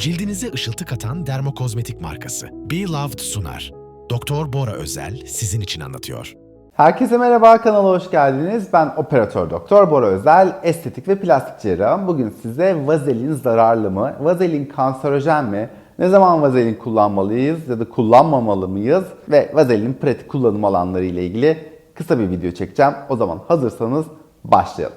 Cildinize ışıltı katan dermokozmetik markası Be Loved sunar. Doktor Bora Özel sizin için anlatıyor. Herkese merhaba, kanala hoş geldiniz. Ben operatör doktor Bora Özel, estetik ve plastik cerrahım. Bugün size vazelin zararlı mı, vazelin kanserojen mi, ne zaman vazelin kullanmalıyız ya da kullanmamalı mıyız ve vazelin pratik kullanım alanları ile ilgili kısa bir video çekeceğim. O zaman hazırsanız başlayalım.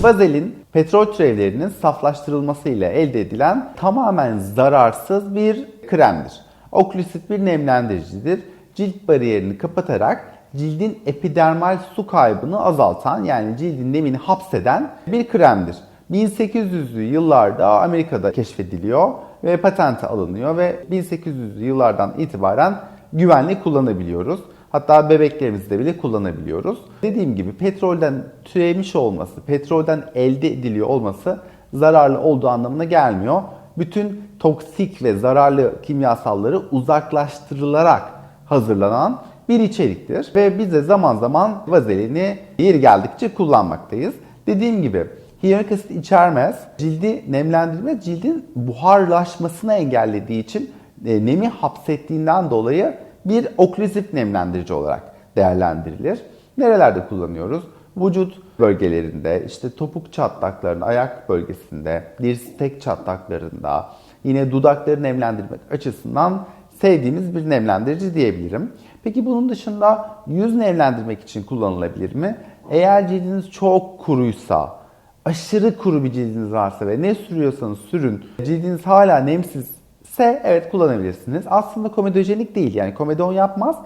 Vazelin petrol türevlerinin saflaştırılması ile elde edilen tamamen zararsız bir kremdir. Oklüsit bir nemlendiricidir. Cilt bariyerini kapatarak cildin epidermal su kaybını azaltan yani cildin nemini hapseden bir kremdir. 1800'lü yıllarda Amerika'da keşfediliyor ve patente alınıyor ve 1800'lü yıllardan itibaren güvenli kullanabiliyoruz. Hatta bebeklerimizde bile kullanabiliyoruz. Dediğim gibi petrolden türemiş olması, petrolden elde ediliyor olması zararlı olduğu anlamına gelmiyor. Bütün toksik ve zararlı kimyasalları uzaklaştırılarak hazırlanan bir içeriktir. Ve biz de zaman zaman vazelini yeri geldikçe kullanmaktayız. Dediğim gibi hyaluronik asit içermez. Cildi nemlendirmez. Cildin buharlaşmasını engellediği için e, nemi hapsettiğinden dolayı bir oklüzif nemlendirici olarak değerlendirilir. Nerelerde kullanıyoruz? Vücut bölgelerinde, işte topuk çatlaklarında, ayak bölgesinde, dirsek çatlaklarında, yine dudakları nemlendirmek açısından sevdiğimiz bir nemlendirici diyebilirim. Peki bunun dışında yüz nemlendirmek için kullanılabilir mi? Eğer cildiniz çok kuruysa, aşırı kuru bir cildiniz varsa ve ne sürüyorsanız sürün, cildiniz hala nemsizse evet kullanabilirsiniz. Aslında komedojenik değil yani komedon yapmaz.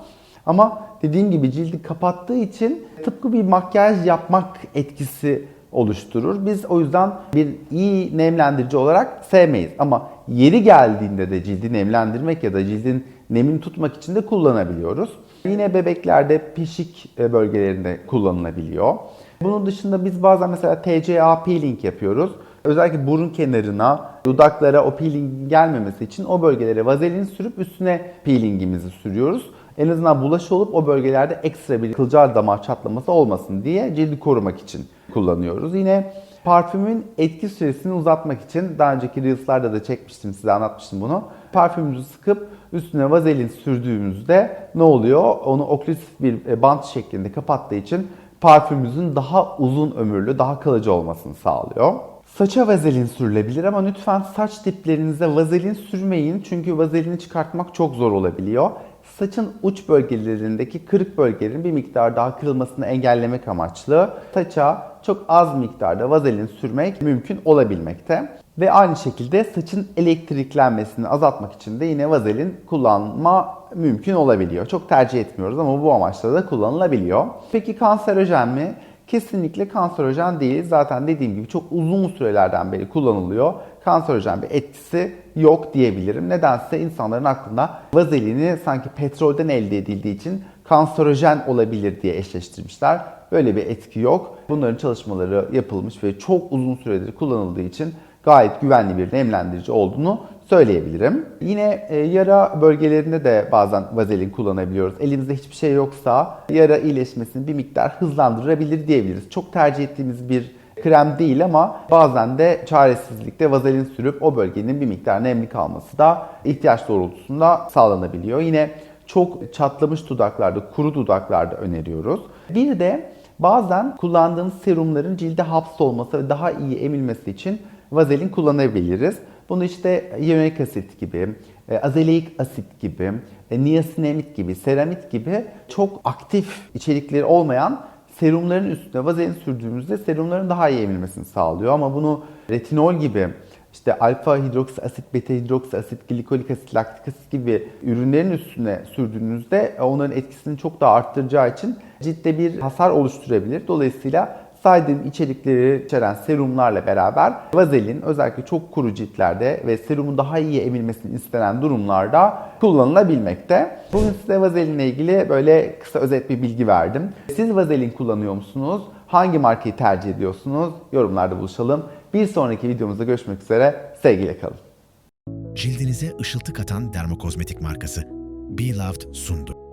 Ama dediğim gibi cildi kapattığı için tıpkı bir makyaj yapmak etkisi oluşturur. Biz o yüzden bir iyi nemlendirici olarak sevmeyiz. Ama yeri geldiğinde de cildi nemlendirmek ya da cildin nemini tutmak için de kullanabiliyoruz. Yine bebeklerde peşik bölgelerinde kullanılabiliyor. Bunun dışında biz bazen mesela TCA peeling yapıyoruz. Özellikle burun kenarına, dudaklara o peeling gelmemesi için o bölgelere vazelin sürüp üstüne peelingimizi sürüyoruz. En azından bulaşı olup o bölgelerde ekstra bir kılcal damar çatlaması olmasın diye cildi korumak için kullanıyoruz. Yine parfümün etki süresini uzatmak için daha önceki Reels'larda da çekmiştim size anlatmıştım bunu. Parfümümüzü sıkıp üstüne vazelin sürdüğümüzde ne oluyor? Onu oklusif bir bant şeklinde kapattığı için parfümümüzün daha uzun ömürlü, daha kalıcı olmasını sağlıyor. Saça vazelin sürülebilir ama lütfen saç diplerinize vazelin sürmeyin çünkü vazelini çıkartmak çok zor olabiliyor. Saçın uç bölgelerindeki kırık bölgelerin bir miktar daha kırılmasını engellemek amaçlı saça çok az miktarda vazelin sürmek mümkün olabilmekte. Ve aynı şekilde saçın elektriklenmesini azaltmak için de yine vazelin kullanma mümkün olabiliyor. Çok tercih etmiyoruz ama bu amaçla da kullanılabiliyor. Peki kanserojen mi? Kesinlikle kanserojen değil. Zaten dediğim gibi çok uzun sürelerden beri kullanılıyor. Kanserojen bir etkisi yok diyebilirim. Nedense insanların aklında vazelini sanki petrolden elde edildiği için kanserojen olabilir diye eşleştirmişler. Böyle bir etki yok. Bunların çalışmaları yapılmış ve çok uzun süredir kullanıldığı için gayet güvenli bir nemlendirici olduğunu söyleyebilirim. Yine e, yara bölgelerinde de bazen vazelin kullanabiliyoruz. Elimizde hiçbir şey yoksa yara iyileşmesini bir miktar hızlandırabilir diyebiliriz. Çok tercih ettiğimiz bir krem değil ama bazen de çaresizlikte vazelin sürüp o bölgenin bir miktar nemli kalması da ihtiyaç doğrultusunda sağlanabiliyor. Yine çok çatlamış dudaklarda, kuru dudaklarda öneriyoruz. Bir de bazen kullandığımız serumların cilde hapsolması ve daha iyi emilmesi için vazelin kullanabiliriz. Bunu işte hyaluronik asit gibi, e, azeleik asit gibi, e, niasinamid gibi, seramit gibi çok aktif içerikleri olmayan serumların üstüne vazelin sürdüğümüzde serumların daha iyi emilmesini sağlıyor. Ama bunu retinol gibi işte alfa hidroksi asit, beta hidroksi asit, glikolik asit, laktik asit gibi ürünlerin üstüne sürdüğünüzde onların etkisini çok daha arttıracağı için ciltte bir hasar oluşturabilir. Dolayısıyla saydığım içerikleri içeren serumlarla beraber vazelin özellikle çok kuru ciltlerde ve serumun daha iyi emilmesini istenen durumlarda kullanılabilmekte. Bugün size vazelinle ilgili böyle kısa özet bir bilgi verdim. Siz vazelin kullanıyor musunuz? Hangi markayı tercih ediyorsunuz? Yorumlarda buluşalım. Bir sonraki videomuzda görüşmek üzere. Sevgiyle kalın. Cildinize ışıltı katan dermokozmetik markası Be Loved sundu.